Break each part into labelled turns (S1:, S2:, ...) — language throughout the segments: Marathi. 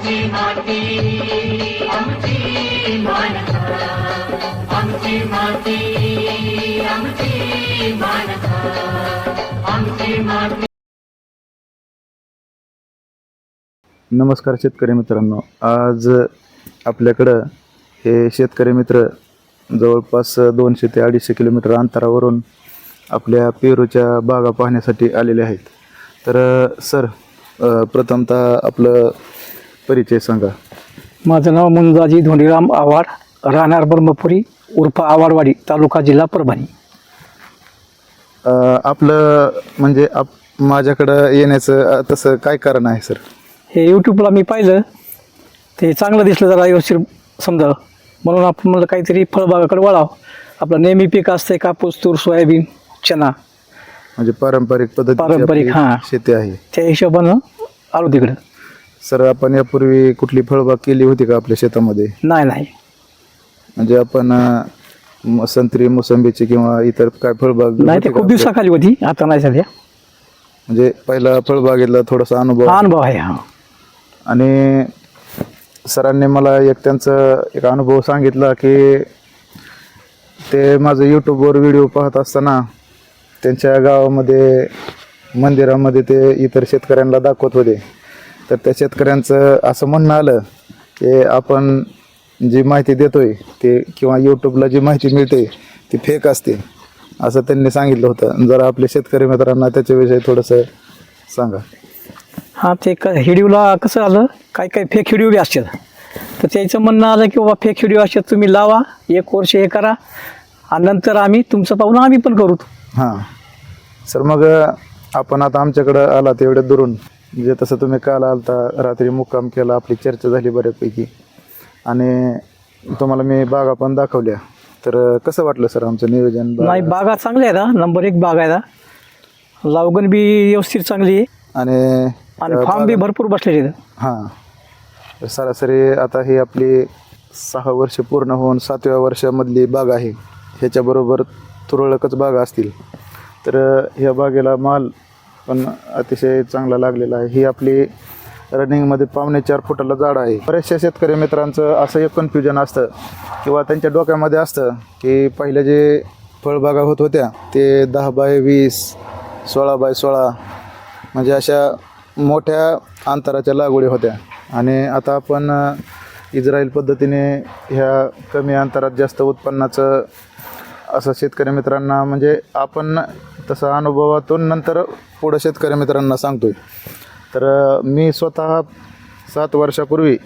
S1: आमची माती आमची माणसं आमची माती आमची माणसं आमची माती.
S2: नमस्कार शेतकरी मित्रांनो. आज आपल्याकडं हे शेतकरी मित्र जवळपास दोनशे ते अडीचशे किलोमीटर अंतरावरून आपल्या पेरूच्या बागा पाहण्यासाठी आलेले आहेत. तर सर प्रथमतः आपलं परिचय सांगा.
S3: माझं नाव मुंजाजी धोंडीराम आव्हाड राहणार ब्रह्मपुरी उर्फ आवाडवाडी तालुका जिल्हा परभणी.
S2: अ, आपलं म्हणजे आप माझ्याकडं येण्याचं अ, तसं काय कारण आहे सर?
S3: हे यूट्यूबला मी पाहिलं. ते चांगलं दिसलं जरा व्यवस्थित समजा. म्हणून आपण मला काहीतरी फळबागाकडे वळाव. आपलं नेहमी पीक असते कापूस तूर सोयाबीन चना
S2: म्हणजे पारंपरिक पद्धती
S3: पारंपरिक, हां.
S2: शेती आहे.
S3: त्या हिशोबानं आलो तिकडं.
S2: सर आपण यापूर्वी कुठली फळबाग केली होती का आपल्या शेतामध्ये?
S3: नाही नाही.
S2: म्हणजे आपण अ, म- संत्री मोसंबीची किंवा इतर काय फळबाग
S3: नाही
S2: होती
S3: ते
S2: का
S3: खूप
S2: आपल्या?
S3: दिवसाखाली होती आता नाही सध्या
S2: म्हणजे पहिला फळबागेतला थोडासा अनुभव
S3: हा अनुभव आहे हा.
S2: आणि सरांनी मला एक त्यांचं एक अनुभव सांगितला की ते माझं यूट्यूबवर व्हिडिओ पाहत असताना त्यांच्या गावामध्ये मंदिरामध्ये ते इतर शेतकऱ्यांना दाखवत होते. तर त्या शेतकऱ्यांचं असं म्हणणं आलं की आपण जी माहिती देतोय ते किंवा यूट्यूबला जी माहिती मिळते ती फेक असते असं त्यांनी सांगितलं होतं. जरा आपल्या शेतकरी मित्रांना त्याच्याविषयी थोडंसं सांगा.
S3: हां ते क हिडिओला कसं आलं? काही काही फेक हिडिओ बी असतात तर त्याचं म्हणणं आलं की बाबा फेक हिडिओ असतात तुम्ही लावा एक वर्ष हे करा आणि नंतर आम्ही तुमचं पाहून आम्ही पण करू.
S2: हां. सर मग आपण आता आमच्याकडं आला तेवढ्या दुरून. म्हणजे तसं तुम्ही काल आलता रात्री मुक्काम केला आपली चर्चा झाली बऱ्यापैकी. आणि तुम्हाला मी बागा पण दाखवल्या. तर कसं वाटलं सर आमचं नियोजन?
S3: नाही बागा चांगल्या आहेत हा. नंबर एक बाग आहे हा. लावगण बी व्यवस्थित चांगली आहे.
S2: आणि
S3: आणि फार्म बी भरपूर बसलेले आहेत.
S2: हां. तर सरासरी आता ही आपली सहा वर्ष पूर्ण होऊन सातव्या वर्षामधली बाग आहे. ह्याच्याबरोबर तुरळकच बागा असतील. तर ह्या बागेला माल पण अतिशय चांगला लागलेला आहे. ही आपली रनिंगमध्ये पावणे चार फुटाला जाड आहे. बऱ्याचशा शेतकरी मित्रांचं असं एक कन्फ्युजन असतं किंवा त्यांच्या डोक्यामध्ये असतं की पहिले जे फळबागा होत होत्या ते दहा बाय वीस सोळा बाय सोळा म्हणजे अशा मोठ्या अंतराच्या लागवडी होत्या. आणि आता आपण इस्रायल पद्धतीने ह्या कमी अंतरात जास्त उत्पन्नाचं असं शेतकरी मित्रांना म्हणजे आपण तसं अनुभवातून नंतर पुढं शेतकरी मित्रांना सांगतोय. तर मी स्वतः सात वर्षापूर्वी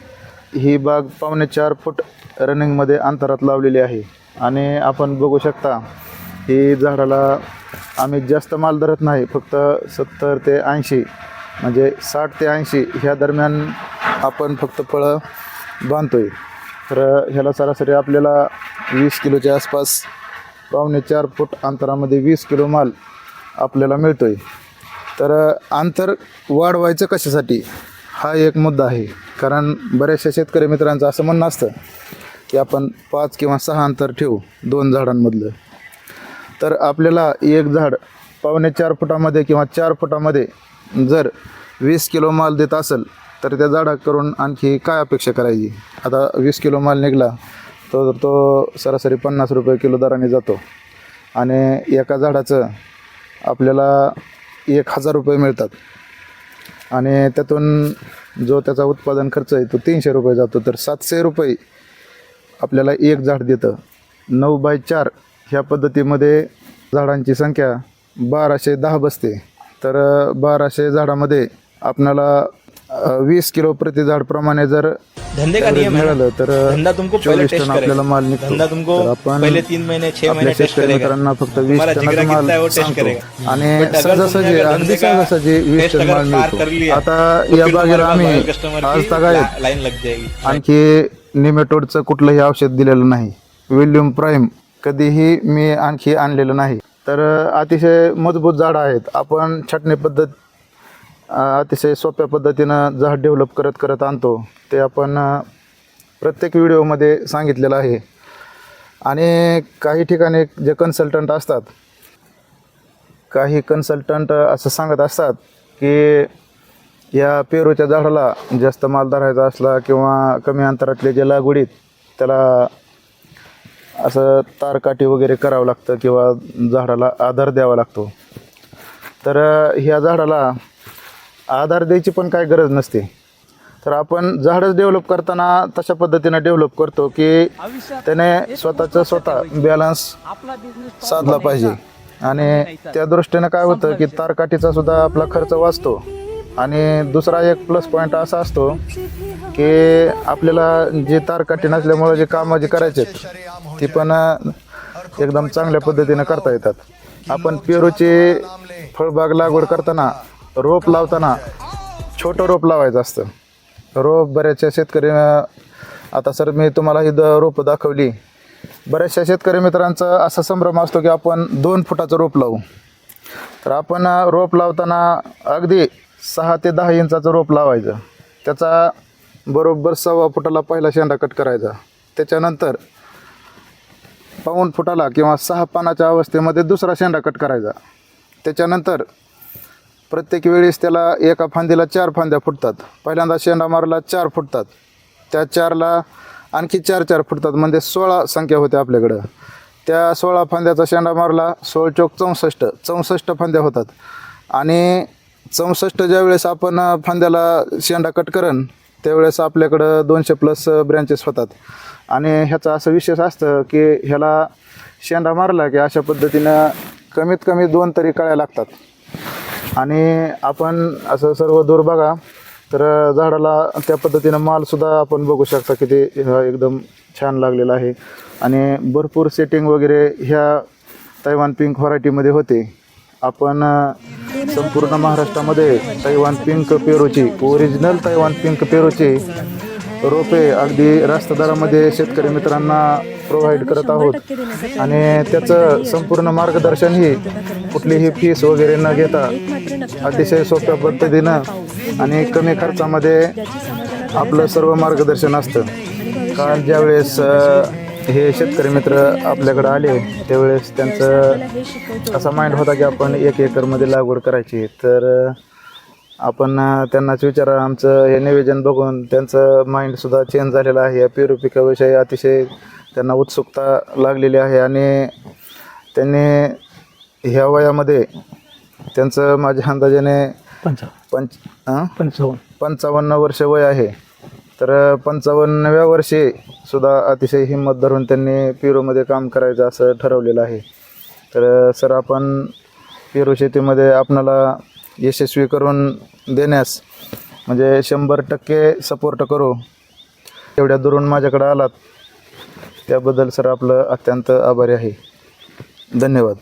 S2: ही बाग पावणे चार फूट रनिंगमध्ये अंतरात लावलेली आहे. आणि आपण बघू शकता ही झाडाला आम्ही जास्त माल धरत नाही फक्त सत्तर ते ऐंशी म्हणजे साठ ते ऐंशी ह्या दरम्यान आपण फक्त फळं बांधतो आहे तर ह्याला सरासरी आपल्याला वीस किलोच्या आसपास पावणे चार फूट अंतरामध्ये वीस किलो माल आपल्याला मिळतो आहे तर अंतर वाढवायचं कशासाठी? हा एक मुद्दा आहे. कारण बऱ्याचशा शेतकरी मित्रांचं असं म्हणणं असतं की आपण पाच किंवा सहा अंतर ठेवू दोन झाडांमधलं. तर आपल्याला एक झाड पावणे चार फुटामध्ये किंवा चार फुटामध्ये जर वीस किलो माल देत असेल तर त्या झाडाकडून आणखी काय अपेक्षा करायची? आता वीस किलो माल निघाला तो तो सरासरी पन्नास रुपये किलो दराने जातो. आणि एका झाडाचं आपल्याला एक हजार रुपये मिळतात. आणि त्यातून जो त्याचा उत्पादन खर्च आहे तो तीनशे रुपये जातो. तर सातशे रुपये आपल्याला एक झाड देतं. नऊ बाय चार ह्या पद्धतीमध्ये झाडांची संख्या बाराशे दहा बसते. तर बाराशे झाडामध्ये आपल्याला वीस किलो प्रति झाड प्रमाणे जर
S4: धंधे का नियम है ना?
S2: मिळालं तर
S4: धंधा तुमको पहले
S2: चोवीस
S4: टेस्ट
S2: टन आपल्याला माल निघतो.
S4: धंधा तुमको
S2: तर आपण
S4: पहले तीन महीने छह
S2: आपल्या
S4: महीने टेस्ट
S2: शेतकरी
S4: करेगा.
S2: मित्रांना फक्त वीस टनाचा
S4: जिगरा
S2: माल
S4: कितना है वो टेस्ट
S2: सांगतो.
S4: करेगा.
S2: आणि
S4: अगर
S2: सहजासहजी
S4: तुमने अगर
S2: अगदी
S4: का
S2: सहजासहजी वीस टन
S4: अगर
S2: माल
S4: पार कर
S2: मिळतो
S4: लिया
S2: आता
S4: तो
S2: या
S4: फिर
S2: बागेला आम्ही आज
S4: की
S2: तगायत
S4: ला- लाइन लग जाएगी
S2: आणखी निमेटोडचं कुठलंही औषध दिलेलं नाही. विल्यम प्राईम कधीही मी आणखी आणलेलं नाही. तर अतिशय मजबूत झाडं आहेत. आपण छाटणी पद्धत अतिशय सोप्या पद्धतीनं झाड डेव्हलप करत करत आणतो. ते आपण प्रत्येक व्हिडिओमध्ये सांगितलेलं आहे. आणि काही ठिकाणी जे कन्सल्टंट असतात काही कन्सल्टंट असं सांगत असतात की या पेरूच्या झाडाला जास्त माल धरायचा असला किंवा कमी अंतरातले जे लागवडीत त्याला असं तारकाठी वगैरे करावं लागतं किंवा झाडाला आधार द्यावा लागतो. तर ह्या झाडाला आधार द्यायची पण काय गरज नसते. तर आपण झाडच डेव्हलप करताना तशा पद्धतीनं डेव्हलप करतो की त्याने स्वतःचं स्वतः बॅलन्स साधला पाहिजे. आणि त्या दृष्टीनं काय होतं की तारकाठीचा सुद्धा आपला खर्च वाचतो. आणि दुसरा एक प्लस पॉईंट असा असतो की आपल्याला जे तारकाठी नसल्यामुळे जे कामं जे करायचे ती पण एकदम चांगल्या पद्धतीनं करता येतात. आपण पेरूची फळबाग लागवड करताना रोप लावताना छोटं रोप लावायचं असतं. रोप बऱ्याचशा शेतकरी आता सर मी तुम्हाला ही द रोपं दाखवली. बऱ्याचशा शेतकरी मित्रांचा असा संभ्रम असतो की आपण दोन फुटाचं रोप लावू. तर आपण रोप लावताना अगदी सहा ते दहा इंचाचं रोप लावायचं. त्याचा बरोबर सव्वा फुटाला पहिला शेंडा कट करायचा. त्याच्यानंतर पाऊण फुटाला किंवा सहा पानाच्या अवस्थेमध्ये दुसरा शेंडा कट करायचा. त्याच्यानंतर प्रत्येक वेळेस त्याला एका फांदीला चार फांद्या फुटतात. पहिल्यांदा शेंडा मारला चार फुटतात. त्या चारला आणखी चार चार फुटतात म्हणजे सोळा संख्या होते आपल्याकडं. त्या सोळा फांद्याचा शेंडा मारला सोळ चौक चौसष्ट चौसष्ट फांद्या होतात. आणि चौसष्ट ज्यावेळेस आपण फांद्याला शेंडा कट करन त्यावेळेस आपल्याकडं दोनशे प्लस ब्रँचेस होतात. आणि ह्याचा असं विशेष असतं की ह्याला शेंडा मारला की अशा पद्धतीनं कमीत कमी दोन तरी कळ्या लागतात. आणि आपण असं सर्व दूर बघा तर झाडाला त्या पद्धतीनं मालसुद्धा आपण बघू शकता की ते एकदम छान लागलेलं आहे. आणि भरपूर सेटिंग वगैरे ह्या तैवान पिंक व्हरायटीमध्ये होते. आपण संपूर्ण महाराष्ट्रामध्ये तैवान पिंक पेरूची ओरिजिनल तैवान पिंक पेरूची रोपे अगदी रास्त दरामध्ये शेतकरी मित्रांना प्रोव्हाइड करत आहोत. आणि त्याचं संपूर्ण मार्गदर्शनही कुठलीही फीस वगैरे न घेता अतिशय सोप्या पद्धतीनं आणि कमी खर्चामध्ये आपलं सर्व मार्गदर्शन असतं. कारण ज्यावेळेस हे शेतकरी मित्र आपल्याकडे आले त्यावेळेस त्यांचं असा माइंड होता की आपण एक एकरमध्ये लागवड करायची. तर आपण त्यांनाच विचारा आमचं हे निवेदन बघून त्यांचं माइंडसुद्धा चेंज झालेलं आहे. या पेरू पिकाविषयी अतिशय त्यांना उत्सुकता लागलेली आहे आणि त्यांनी ह्या वयामध्ये त्यांचं माझ्या अंदाजाने
S3: पंचा
S2: पंच
S3: पंचावन्न.
S2: पंचावन्न वर्ष वय आहे. तर पंचावन्नव्या वर्षी सुद्धा अतिशय हिंमत धरून त्यांनी पेरूमध्ये काम करायचं असं ठरवलेलं आहे. तर सर आपण पेरू शेतीमध्ये आपणाला यशस्वी करून देण्यास म्हणजे शंभर टक्के सपोर्ट करू. एवढ्या दुरून माझ्याकडे आलात त्याबद्दल सर आपलं अत्यंत आभारी आहे. धन्यवाद.